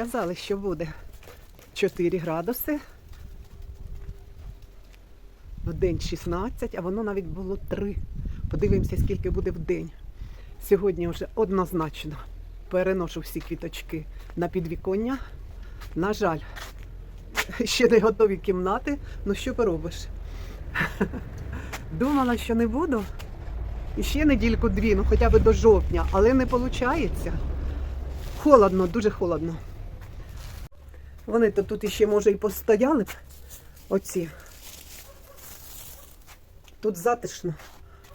Казали, що буде 4 градуси. В день 16, а воно навіть було 3. Подивимося, скільки буде в день. Сьогодні вже однозначно переношу всі квіточки на підвіконня. На жаль, ще не готові кімнати. Ну що поробиш? Думала, що не буду. І ще недільку-дві, ну хоча б до жовтня, але не виходить. Холодно, дуже холодно. Вони то тут іще, може, і постояли б. Оці. Тут затишно.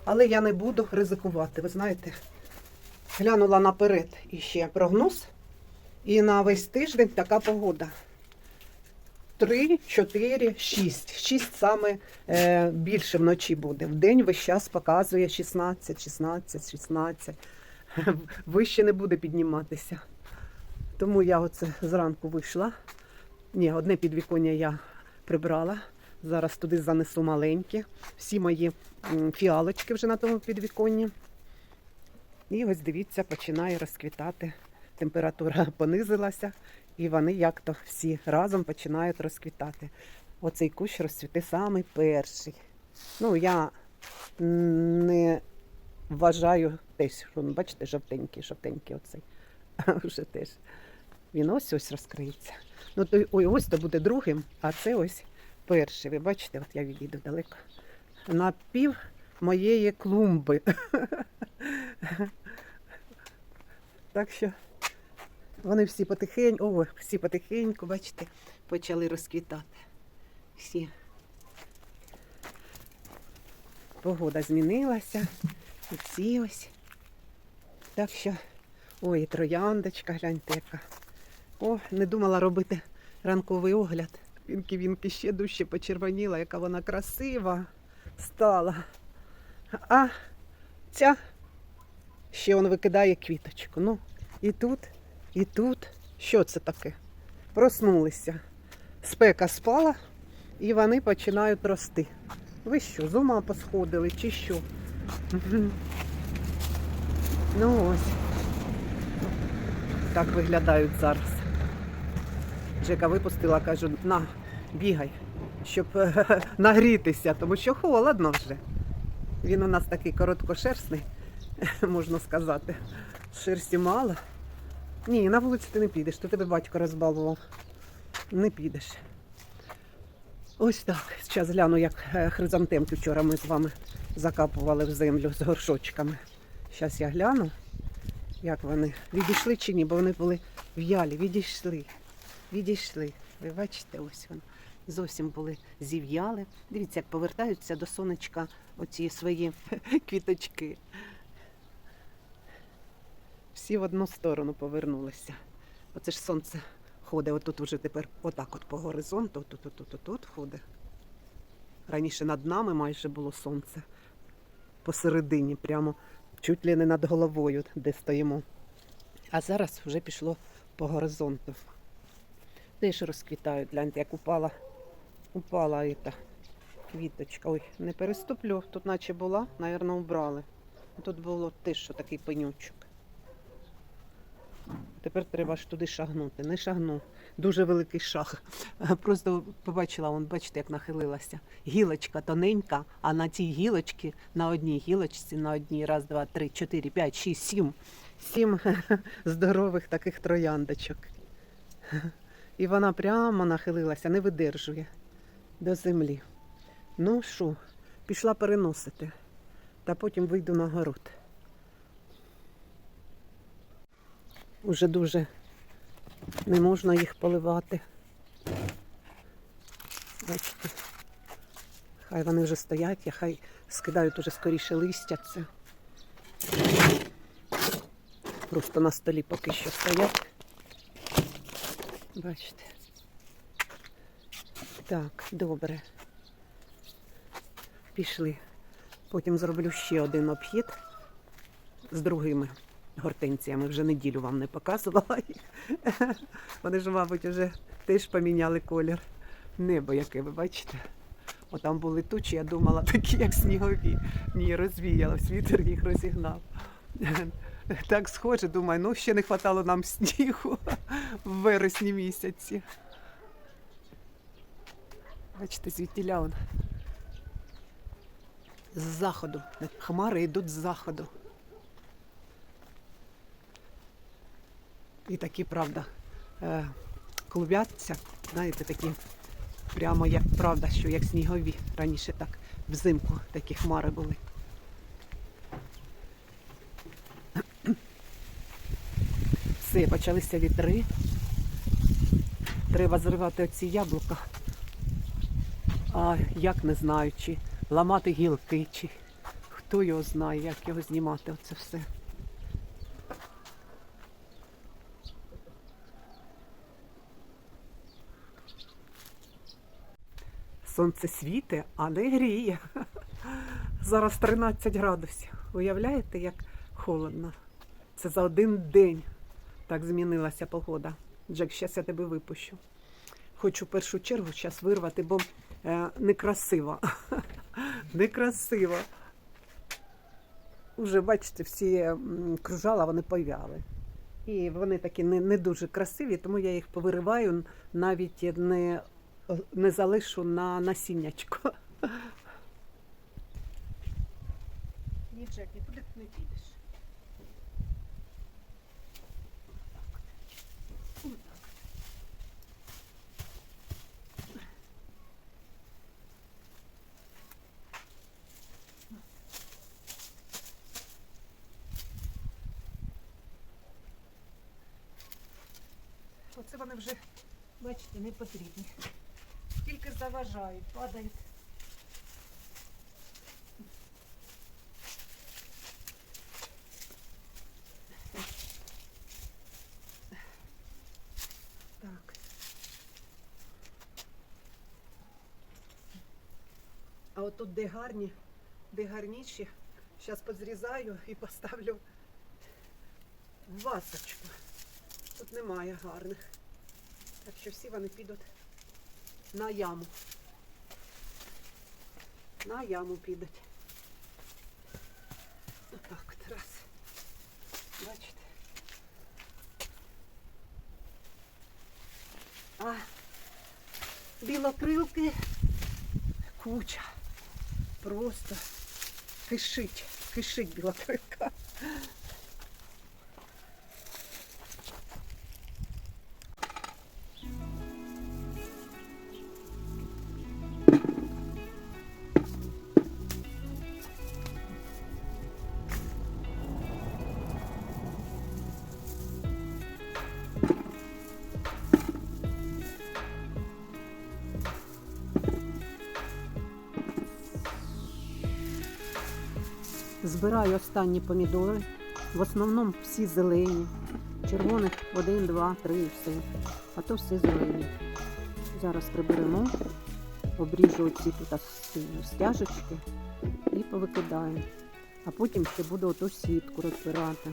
Але я не буду ризикувати. Ви знаєте, глянула наперед іще прогноз. І на весь тиждень така погода. 3, 4, 6. 6 саме е, більше вночі буде. В день весь час показує 16, 16, 16. Вище не буде підніматися. Тому я оце зранку вийшла. Ні, одне підвіконня я прибрала. Зараз туди занесу маленькі. Всі мої фіалочки вже на тому підвіконні. І ось дивіться, починає розквітати. Температура понизилася, і вони як-то всі разом починають розквітати. Оцей кущ розцвіте самий перший. Ну, я не вважаю теж, бачите, жовтенький, жовтенький оцей. Вже теж. Він ось ось розкриється. Ну, то, ой, ось то буде другим, а це ось перший. Ви бачите, от я відійду далеко. На пів моєї клумби. Так що вони всі потихеньку, о, всі потихеньку, бачите, почали розквітати. Всі. Погода змінилася. І ці ось. Так що, ой, трояндочка, гляньте яка. О, не думала робити ранковий огляд. Вінки-вінки ще дужче почервоніла, яка вона красива стала. А ця ще он викидає квіточку. Ну, і тут, і тут. Що це таке? Проснулися. Спека спала, і вони починають рости. Ви що, з ума посходили чи що? Ну ось. Так виглядають зараз. Джека випустила, кажу, на, бігай, щоб е, нагрітися, тому що холодно вже. Він у нас такий короткошерстний, можна сказати. Шерсті мало. Ні, на вулиці ти не підеш, то тебе батько розбалував. Не підеш. Ось так. Зараз гляну, як е, хризантемки вчора ми з вами закапували в землю з горшочками. Зараз я гляну, як вони відійшли чи ні, бо вони були в'ялі, відійшли. Відійшли. Ви бачите, ось вони. Зовсім були зів'яли. Дивіться, як повертаються до сонечка оці свої квіточки. Всі в одну сторону повернулися. Оце ж сонце ходить, отут уже тепер отак от по горизонту, тут, тут, тут, тут ходить. Раніше над нами майже було сонце. Посередині, прямо чуть ли не над головою, де стоїмо. А зараз вже пішло по горизонту. Теж розквітають, гляньте, як упала, упала ета квіточка. Ой, не переступлю, тут наче була, напевно, убрали. Тут було теж що такий пенючок. Тепер треба ж туди шагнути. Не шагну. Дуже великий шаг. Просто побачила, вон, бачите, як нахилилася. Гілочка тоненька, а на цій гілочці, на одній гілочці, на одній, раз, два, три, чотири, п'ять, шість, сім. Сім здорових таких трояндочок. І вона прямо нахилилася, не видержує до землі. Ну що, пішла переносити, та потім вийду на город. Уже дуже не можна їх поливати. Бачите, хай вони вже стоять, я хай скидають уже скоріше листя це. Просто на столі поки що стоять. Бачите. Так, добре. Пішли. Потім зроблю ще один обхід з другими гортенціями. Вже неділю вам не показувала їх. Вони ж, мабуть, вже теж поміняли колір. Небо яке, ви бачите? Отам були тучі, я думала, такі, як снігові. Ні, розвіялось, вітер їх розігнав. так схоже, думаю, ну ще не хватало нам снігу в вересні місяці. Бачите, звідтіля он. З заходу. Хмари йдуть з заходу. І такі, правда, е, клубяться, знаєте, такі прямо як правда, що як снігові. Раніше так взимку такі хмари були. Все, почалися вітри. Треба зривати оці яблука. А як не знаю, чи ламати гілки, чи хто його знає, як його знімати, оце все. Сонце світе, а не гріє. Зараз 13 градусів. Уявляєте, як холодно? Це за один день так змінилася погода. Джек, зараз я тебе випущу. Хочу в першу чергу зараз вирвати, бо е, некрасиво. некрасиво. Уже, бачите, всі кружала, вони повяли. І вони такі не, не дуже красиві, тому я їх повириваю, навіть не, не залишу на насіннячко. Ні, Джек, нікуди ти не підеш. Оце вони вже, бачите, не потрібні. Тільки заважають, падають. Так. А от тут де гарні, де гарніші, зараз позрізаю і поставлю в васочку. Тут немає гарних. Так що всі вони підуть на яму. На яму підуть. Отак от раз. Бачите? А білокрилки куча. Просто кишить, кишить білокрилка. Збираю останні помідори. В основному всі зелені. Червоних один, два, три і все. А то все зелені. Зараз приберемо, обріжу оці тут стяжечки і повикидаю. А потім ще буду оту сітку розбирати.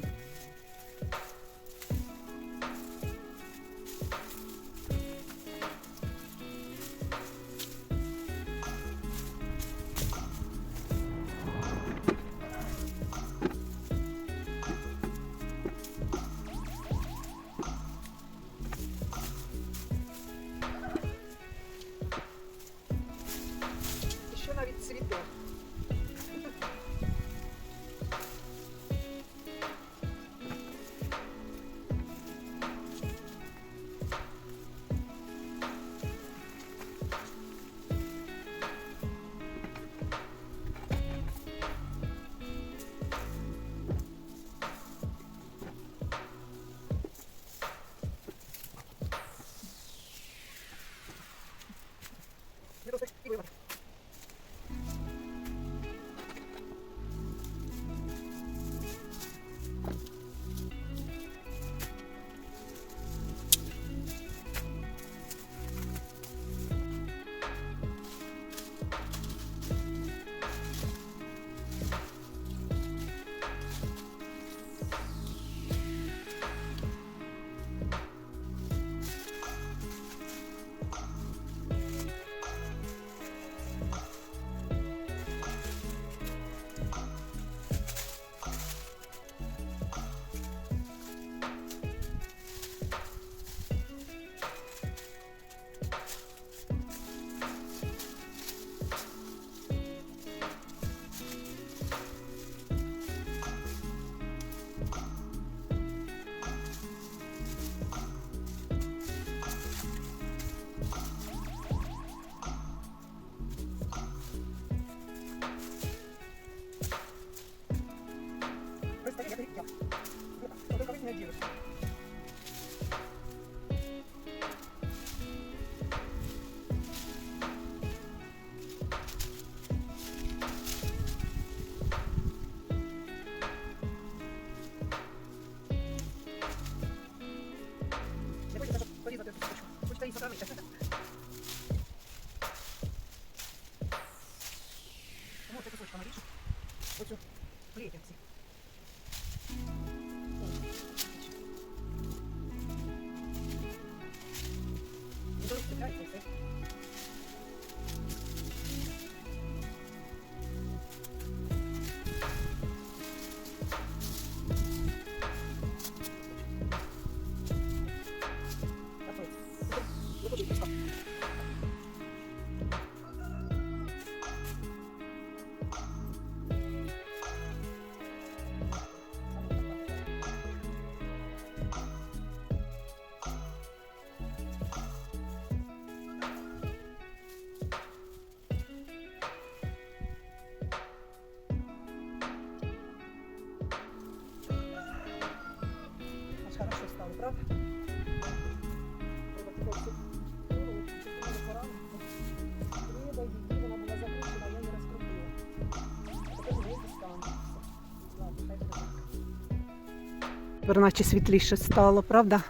Тепер наче світліше стало, правда?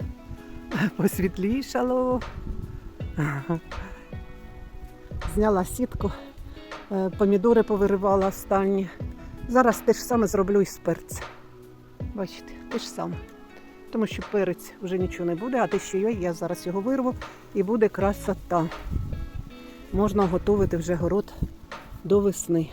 Посвітлішало. Зняла сітку, е, помідори повиривала останні. Зараз те ж саме зроблю і з перцем. Бачите, те ж саме. Тому що перець вже нічого не буде, а те, що є, я зараз його вирву і буде красота. Можна готувати вже город до весни.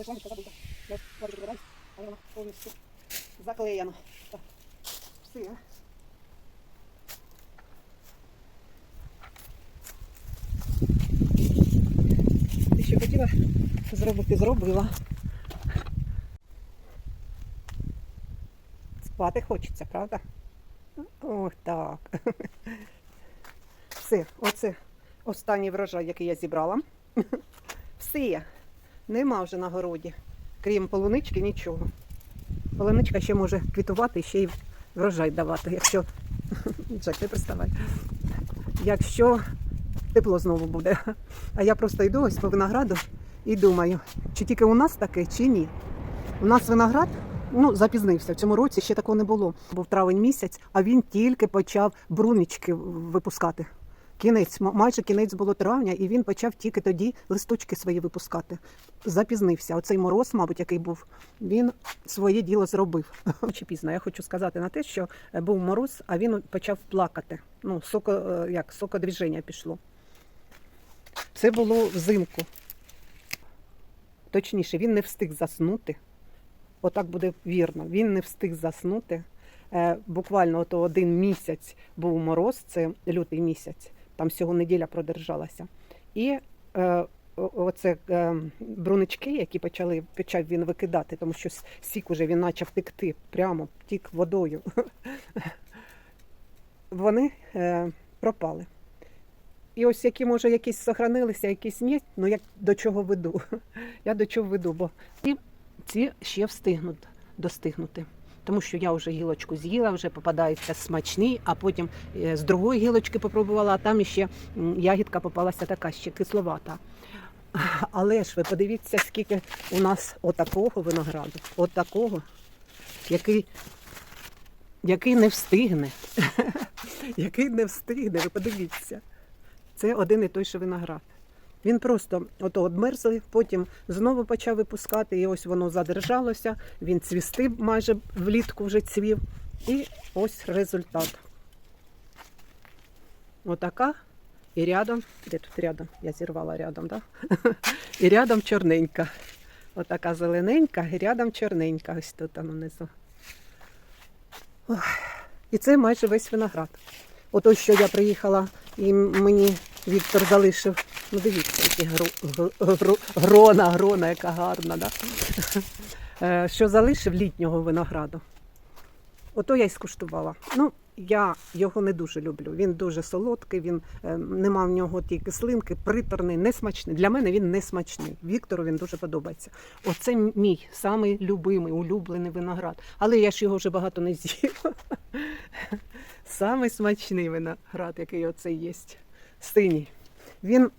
Не забула. Я водичку додам, але вона повністю заклеєна. Все. Ти що хотіла зробити, зробила. Спати хочеться, правда? Ох, так. Все, оце останній врожай, який я зібрала. Все. Нема вже на городі. Крім полунички, нічого. Полуничка ще може квітувати ще й врожай давати, якщо. Джек, не приставай. Якщо тепло знову буде. А я просто йду ось по винограду і думаю, чи тільки у нас таке, чи ні. У нас виноград ну, запізнився. В цьому році ще такого не було. Був травень місяць, а він тільки почав брунички випускати. Кінець, майже кінець було травня, і він почав тільки тоді листочки свої випускати. Запізнився. Оцей мороз, мабуть, який був, він своє діло зробив. Чи пізно. Я хочу сказати на те, що е, був мороз, а він почав плакати. Ну, соко, е, як сокодвіження пішло. Це було взимку. Точніше, він не встиг заснути. Отак буде вірно. Він не встиг заснути. Е, буквально ото один місяць був мороз, це лютий місяць, там всього неділя продержалася. І е, оце е, брунички, які почали, почав він викидати, тому що сік уже він почав текти прямо, тік водою. Вони е, пропали. І ось які, може, якісь сохранилися, якісь ні, ну як до чого веду. Я до чого веду, бо ці ще встигнуть достигнути. Тому що я вже гілочку з'їла, вже попадається смачний, а потім е, з другої гілочки попробувала, а там ще ягідка попалася така ще кисловата. Але ж ви подивіться, скільки у нас отакого винограду, отакого, який, який не встигне. який не встигне, ви подивіться. Це один і той же виноград. Він просто ото одмерзли, потім знову почав випускати, і ось воно задержалося. Він цвісти майже влітку вже цвів. І ось результат. Отака. І рядом, де тут рядом? Я зірвала рядом, так? І рядом чорненька. Отака зелененька, і рядом чорненька. Ось тут там внизу. І це майже весь виноград. Ото, що я приїхала, і мені Віктор залишив. Ну, дивіться, які грона, грона, яка гарна, да? Е, що залишив літнього винограду. Ото я й скуштувала. Ну, я його не дуже люблю. Він дуже солодкий, він е, нема в нього тієї кислинки, приторний, несмачний. Для мене він не смачний. Віктору він дуже подобається. Оце мій самий любимий, улюблений виноград. Але я ж його вже багато не з'їв. Самий смачний виноград, який оце є. Синій. Він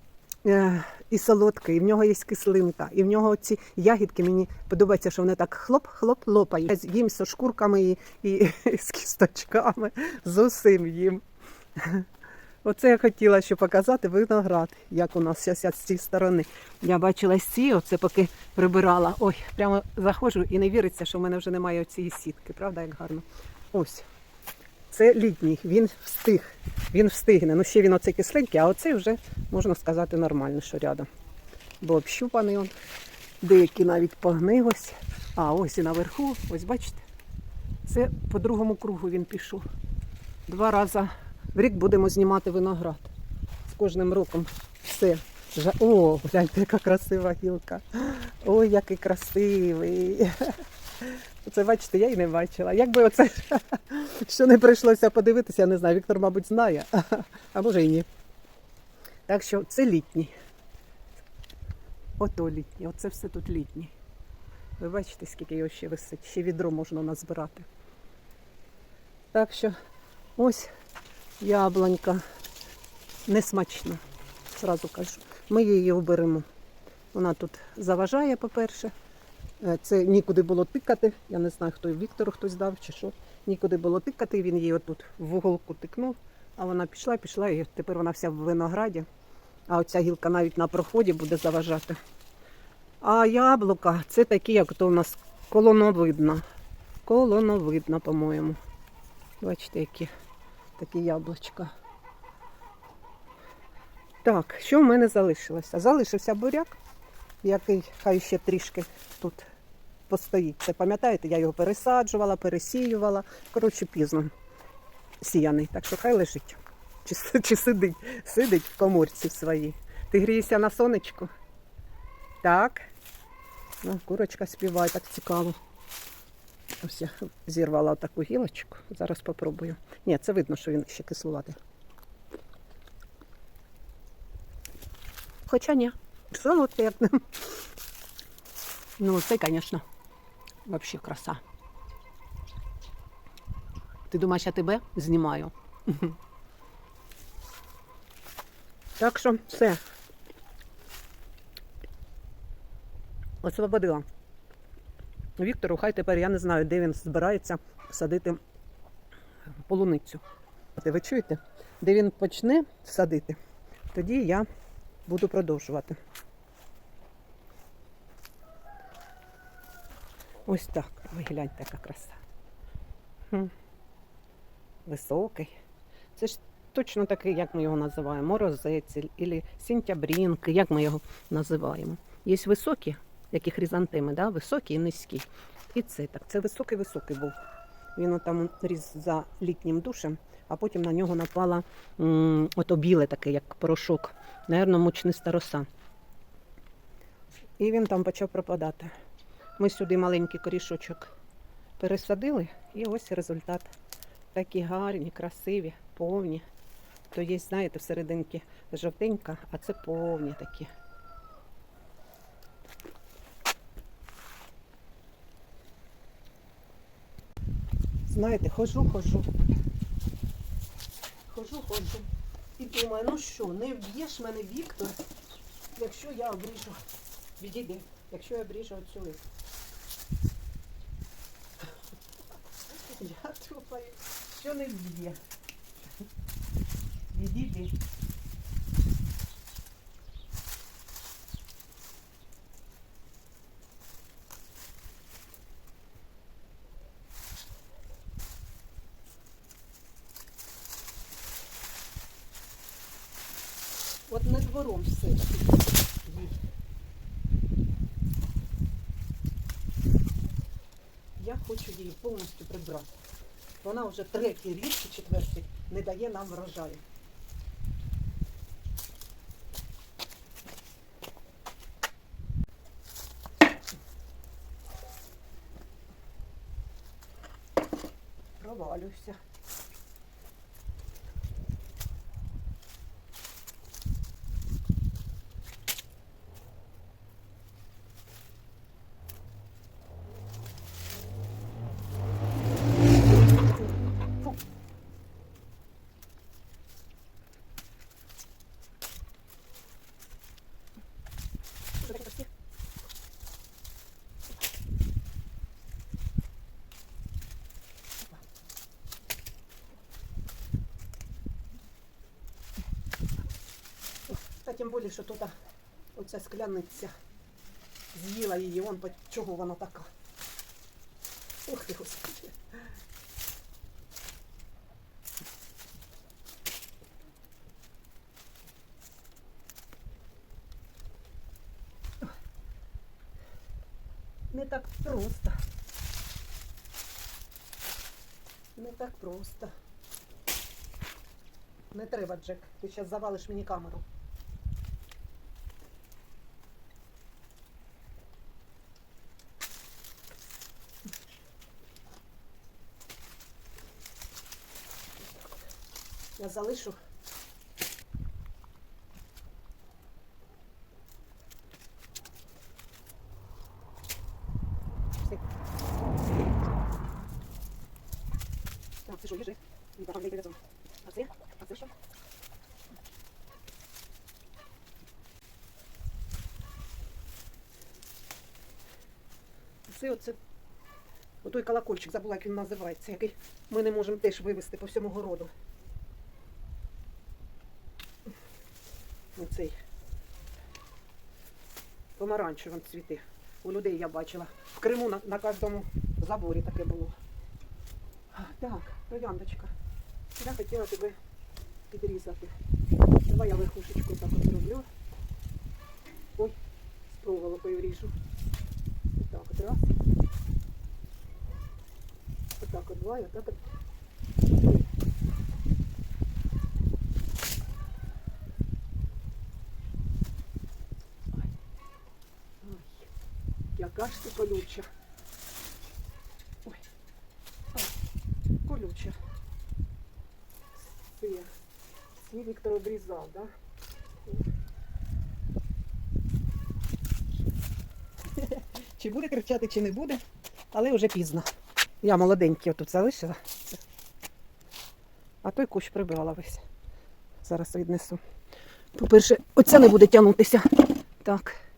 е, і солодкий, і в нього є кислинка, і в нього ці ягідки мені подобається, що вони так хлоп-хлоп лопають. Їм зі шкурками і, і, з кісточками, з усім їм. Оце я хотіла ще показати виноград, як у нас зараз з цієї сторони. Я бачила сі, оце поки прибирала. Ой, прямо заходжу і не віриться, що в мене вже немає цієї сітки. Правда, як гарно? Ось. Це літній, він встиг. Він встигне. Ну ще він оцей кисленький, а оцей вже можна сказати нормально, що рядом. Бо общупаний он. Деякі навіть погнилось. А ось і наверху, ось бачите, це по другому кругу він пішов. Два рази в рік будемо знімати виноград. З кожним роком все. О, гляньте, яка красива гілка. Ой, який красивий. Це бачите, я і не бачила. Якби оце що не прийшлося подивитися, я не знаю. Віктор, мабуть, знає, а може і ні. Так що це літній. Ото літній, оце все тут літній. Ви бачите, скільки його ще висить, ще відро можна назбирати. Так що ось яблунька несмачна, зразу кажу. Ми її оберемо. Вона тут заважає, по-перше. Е, Це нікуди було тикати. Я не знаю, хто Віктору хтось дав чи що. Нікуди було тикати. Він її отут в уголку тикнув, а вона пішла, пішла, і тепер вона вся в винограді. А оця гілка навіть на проході буде заважати. А яблука це такі, як то у нас колоновидна. Колоновидна, по-моєму. Бачите, які такі яблучка. Так, що в мене залишилося? Залишився буряк, який хай ще трішки тут постоїть. Це пам'ятаєте, я його пересаджувала, пересіювала. Коротше, пізно сіяний. Так що хай лежить. Чи, чи сидить, сидить в коморці своїй. Ти грієшся на сонечку? Так. Ну, курочка співає, так цікаво. Ось я зірвала таку гілочку. Зараз попробую. Ні, це видно, що він ще кислуватий. Хоча ні. Солодкий як. Ну, це, звісно, взагалі краса. Ти думаєш, я тебе знімаю? Так що все. Освободила. Віктору, хай тепер я не знаю, де він збирається садити полуницю. Ви чуєте? Де він почне садити, тоді я буду продовжувати. Ось так. Ой, гляньте, яка краса. Хм. Високий. Це ж точно такий, як ми його називаємо, морозець або сентябрінки, як ми його називаємо. Є високі, які хризантеми, да? високі і низькі. І це так. Це високий-високий був. Він там ріс за літнім душем, а потім на нього напала ото біле таке, як порошок. Наверно, мучниста роса. І він там почав пропадати. Ми сюди маленький корішочок пересадили, і ось результат. Такі гарні, красиві, повні. То є, знаєте, всерединки жовтенька, а це повні такі. Знаєте, хожу, ходжу. Хожу, ходжу. І думаю, ну що, не вб'єш мене Віктор, якщо я обріжу. Відійди, якщо я обріжу оцю лист. Я думаю, що не вб'є. Відійди. От не двором все. Хочу її повністю прибрати. Вона вже третій рік чи четвертий не дає нам врожаю. Провалюся. Фу. Що таке почти? Та тим більше, що тут оця скляниця з'їла її, вон по чого вона така. Ух ти, господи. Не так просто. Не так просто. Не треба, Джек. Ти зараз завалиш мені камеру. Залишу. Так, це що, багато не разом. А це? Це що? Це оце отой колокольчик, забула, як він називається, який ми не можемо теж вивезти по всьому городу. Оцей помаранчевим цвіти. У людей я бачила. В Криму на, на кожному заборі таке було. Так, трояндочка. Я хотіла тебе підрізати. Давай я верхушечку так от. Ой, з проволокою ріжу. Так, от раз. Отак от два, і отак от. три. Ой, яка ж ти колюча. Ой, ой, колюча. Все. Свій Віктор обрізав, да? Чи буде кричати, чи не буде, але вже пізно. Я молоденький отут залишила. А той кущ прибрала весь. Зараз віднесу. По-перше, оця не буде тягнутися. Так.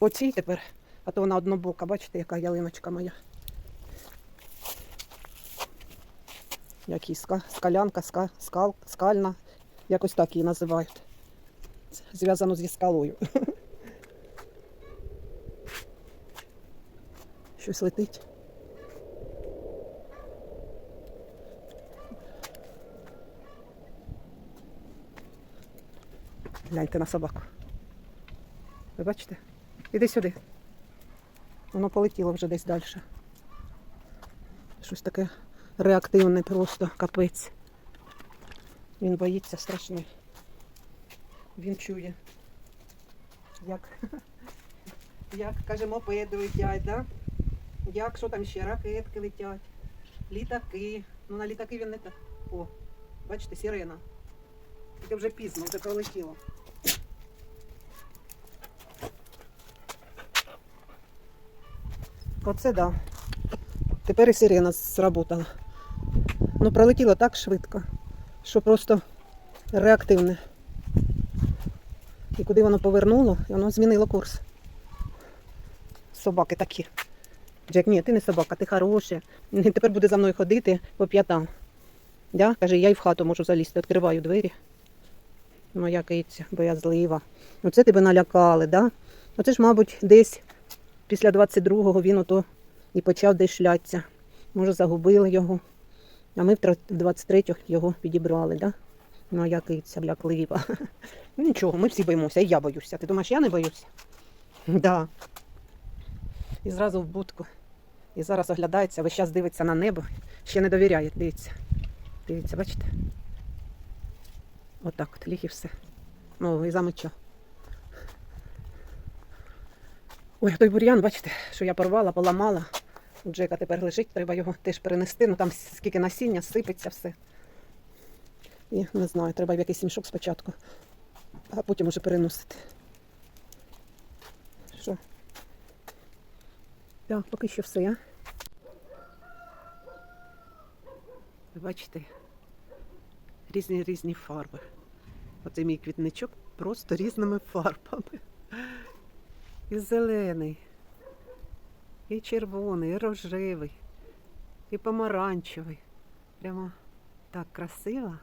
Оцій тепер, а то вона однобока, бачите, яка ялиночка моя. Як її ска, скалянка, ска, скал, скальна. Якось так її називають. Зв'язано зі скалою. Щось летить. Гляньте на собаку. Ви бачите? Іди сюди. Воно полетіло вже десь далі. Щось таке реактивне просто капець. Він боїться страшно. Він чує. Як, як каже, мопеди летять, да? Як що там ще ракетки летять, літаки. Ну на літаки він не так. О, бачите, сирена. Тільки вже пізно, вже пролетіло. Оце да. Тепер і сирена зработала. Ну, пролетіло так швидко, що просто реактивне. І куди воно повернуло, і воно змінило курс. Собаки такі. Джек, ні, ти не собака, ти хороша. Тепер буде за мною ходити по п'ятам. Да? Каже, я й в хату можу залізти, відкриваю двері. Моя киця, боязлива. Оце тебе налякали, да? Оце ж, мабуть, десь після 22-го він ото і почав десь шлятися. Може, загубили його. А ми в 23-го його підібрали, да? Моя киця бляклива. Ну нічого, ми всі боїмося, і я боюся. Ти думаєш, я не боюся? Да. І зразу в будку. І зараз оглядається, весь час дивиться на небо. Ще не довіряє, дивіться. Дивіться, бачите? Отак от ліг і все. Ну, і замочав. Ой, той бур'ян, бачите, що я порвала, поламала. У Джека тепер лежить, треба його теж перенести. Ну там скільки насіння, сипеться все. І не знаю, треба в якийсь мішок спочатку, а потім уже переносити. Що? Так, поки що все. А? Бачите, різні різні фарби. Оце мій квітничок просто різними фарбами. І зелений, і червоний, і рожевий, і помаранчевий. Прямо так красиво.